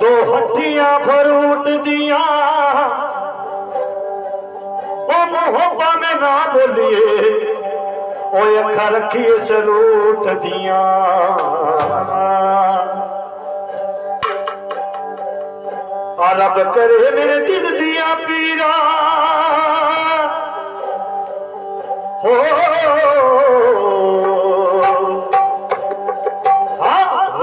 दो हड्डियाँ फरूट दिया। में ना बोलिए, ओ अखा रखिए सरूट दिया। रब करे मेरे दिल दिया पीरा।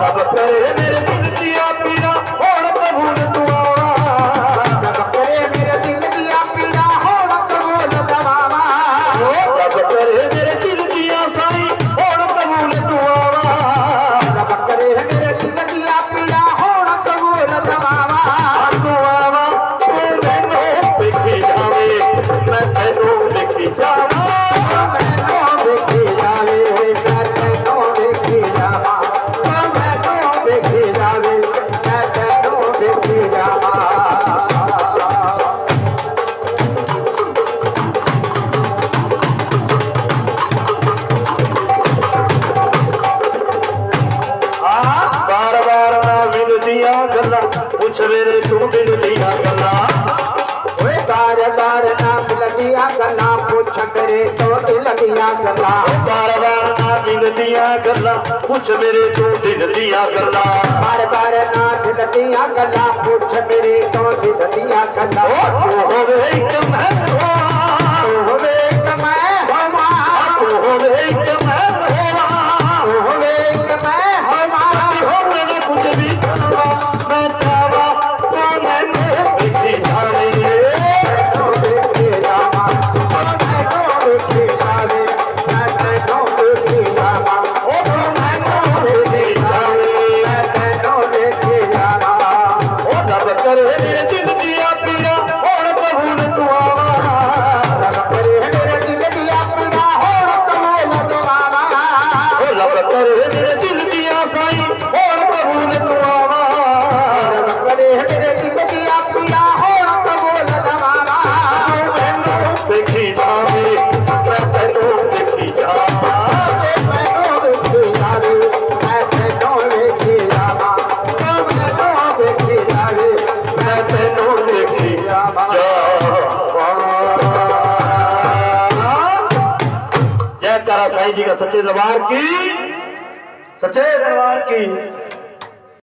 ਰੱਬ ਕਰੇ ਮੇਰੇ ਦਿਲ ਦੀਆਂ ਪੀਰਾਂ ਹੁਣ ਕਬੂਲ ਦੁਆਵਾਂ। ਰੱਬ ਕਰੇ ਮੇਰੇ ਦਿਲ ਦੀਆਂ ਪੀੜਾ ਹੋਣ ਕਬੂਲ ਦਵਾਵਾ ਰੱਬ ਕਰੇ रे तू बिन दिया गला। ओए बार बार नाम लगिया गला पूछ करे तो दिल दिया गला। बार बार ना दिल दिया गला पूछ मेरे तो दिल दिया गला। बार बार ना दिल दिया गला पूछ मेरे तो दिल दिया गला। ओ हो एक कम है साईं जी का सच्चे दरबार की सच्चे दरबार की।